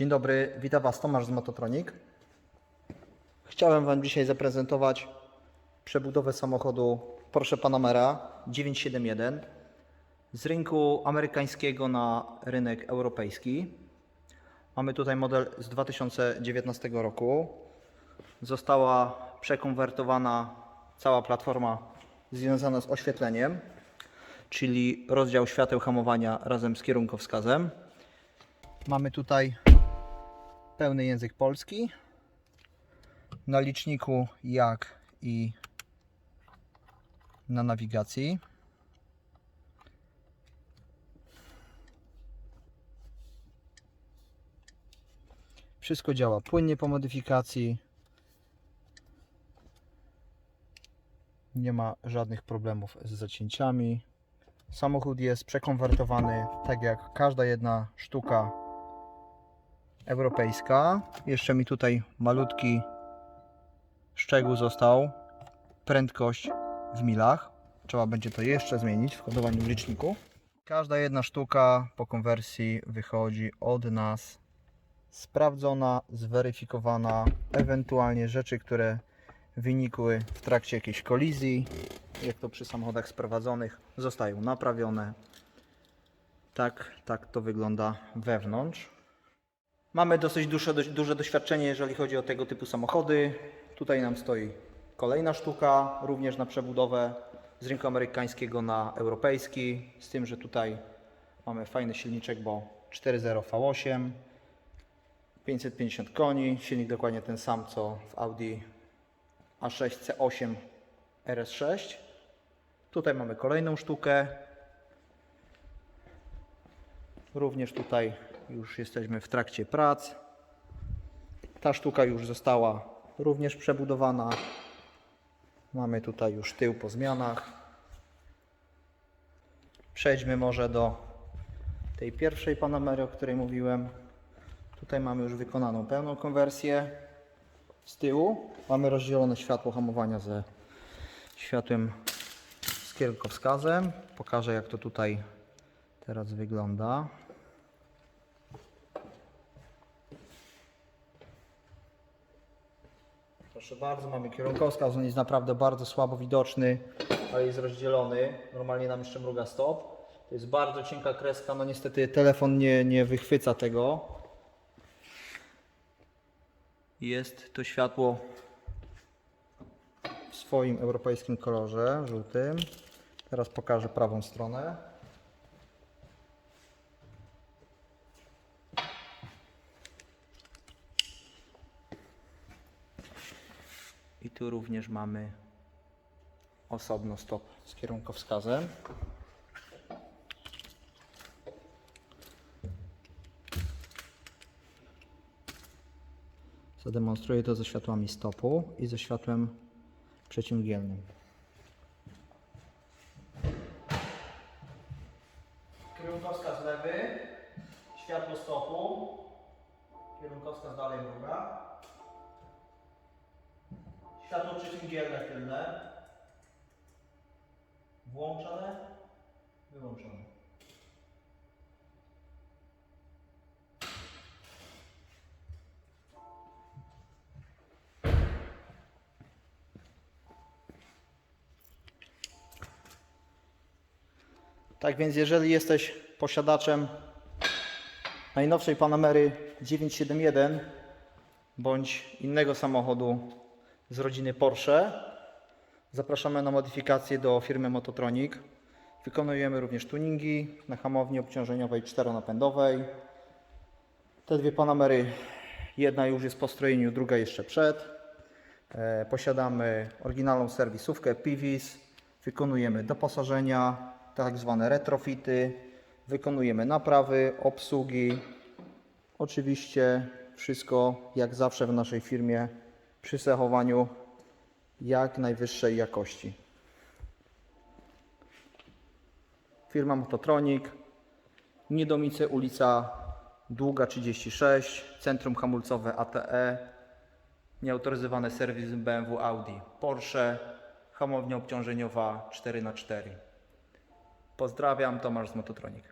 Dzień dobry, witam Was Tomasz z Mototronik. Chciałem Wam dzisiaj zaprezentować przebudowę samochodu Porsche Panamera 971 z rynku amerykańskiego na rynek europejski. Mamy tutaj model z 2019 roku. Została przekonwertowana cała platforma związana z oświetleniem, czyli rozdział świateł hamowania razem z kierunkowskazem. Mamy tutaj pełny język polski. Na liczniku jak i na nawigacji. Wszystko działa płynnie po modyfikacji. Nie ma żadnych problemów z zacięciami. Samochód jest przekonwertowany tak jak każda jedna sztuka europejska. Jeszcze mi tutaj malutki szczegół został. Prędkość w milach. Trzeba będzie to jeszcze zmienić w kodowaniu w liczniku. Każda jedna sztuka po konwersji wychodzi od nas sprawdzona, zweryfikowana, ewentualnie rzeczy, które wynikły w trakcie jakiejś kolizji, jak to przy samochodach sprowadzonych, zostają naprawione. Tak, tak to wygląda wewnątrz. Mamy dosyć duże, duże doświadczenie, jeżeli chodzi o tego typu samochody. Tutaj nam stoi kolejna sztuka, również na przebudowę z rynku amerykańskiego na europejski. Z tym, że tutaj mamy fajny silniczek, bo 4.0 V8, 550 koni, silnik dokładnie ten sam co w Audi A6 C8 RS6. Tutaj mamy kolejną sztukę. Również tutaj już jesteśmy w trakcie prac. Ta sztuka już została również przebudowana. Mamy tutaj już tył po zmianach. Przejdźmy może do tej pierwszej Panamery, o której mówiłem. Tutaj mamy już wykonaną pełną konwersję. Z tyłu mamy rozdzielone światło hamowania ze światłem z kierunkowskazem. Pokażę jak to tutaj teraz wygląda. Proszę bardzo, mamy kierunkowskaz, on jest naprawdę bardzo słabo widoczny, ale jest rozdzielony. Normalnie nam jeszcze mruga stop. To jest bardzo cienka kreska, no niestety telefon nie, nie wychwyca tego. Jest to światło w swoim europejskim kolorze, żółtym. Teraz pokażę prawą stronę. I tu również mamy osobno stop z kierunkowskazem. Zademonstruję to ze światłami stopu i ze światłem przeciwdzielnym. Kierunkowskaz lewy, światło stopu, kierunkowskaz dalej mruga. Światło przeciwdzielne tylne. Włączone, wyłączone. Tak więc jeżeli jesteś posiadaczem najnowszej Panamery 971 bądź innego samochodu z rodziny Porsche, zapraszamy na modyfikację do firmy Mototronic. Wykonujemy również tuningi na hamowni obciążeniowej czteronapędowej. Te dwie Panamery, jedna już jest po strojeniu, druga jeszcze przed. E, Posiadamy oryginalną serwisówkę PIWIS, wykonujemy doposażenia, tak zwane retrofity, wykonujemy naprawy, obsługi. Oczywiście wszystko jak zawsze w naszej firmie przy zachowaniu jak najwyższej jakości. Firma Mototronic, Niedomice, ulica Długa 36, Centrum Hamulcowe ATE, nieautoryzowany serwis BMW Audi, Porsche, hamownia obciążeniowa 4x4. Pozdrawiam, Tomasz z Mototronik.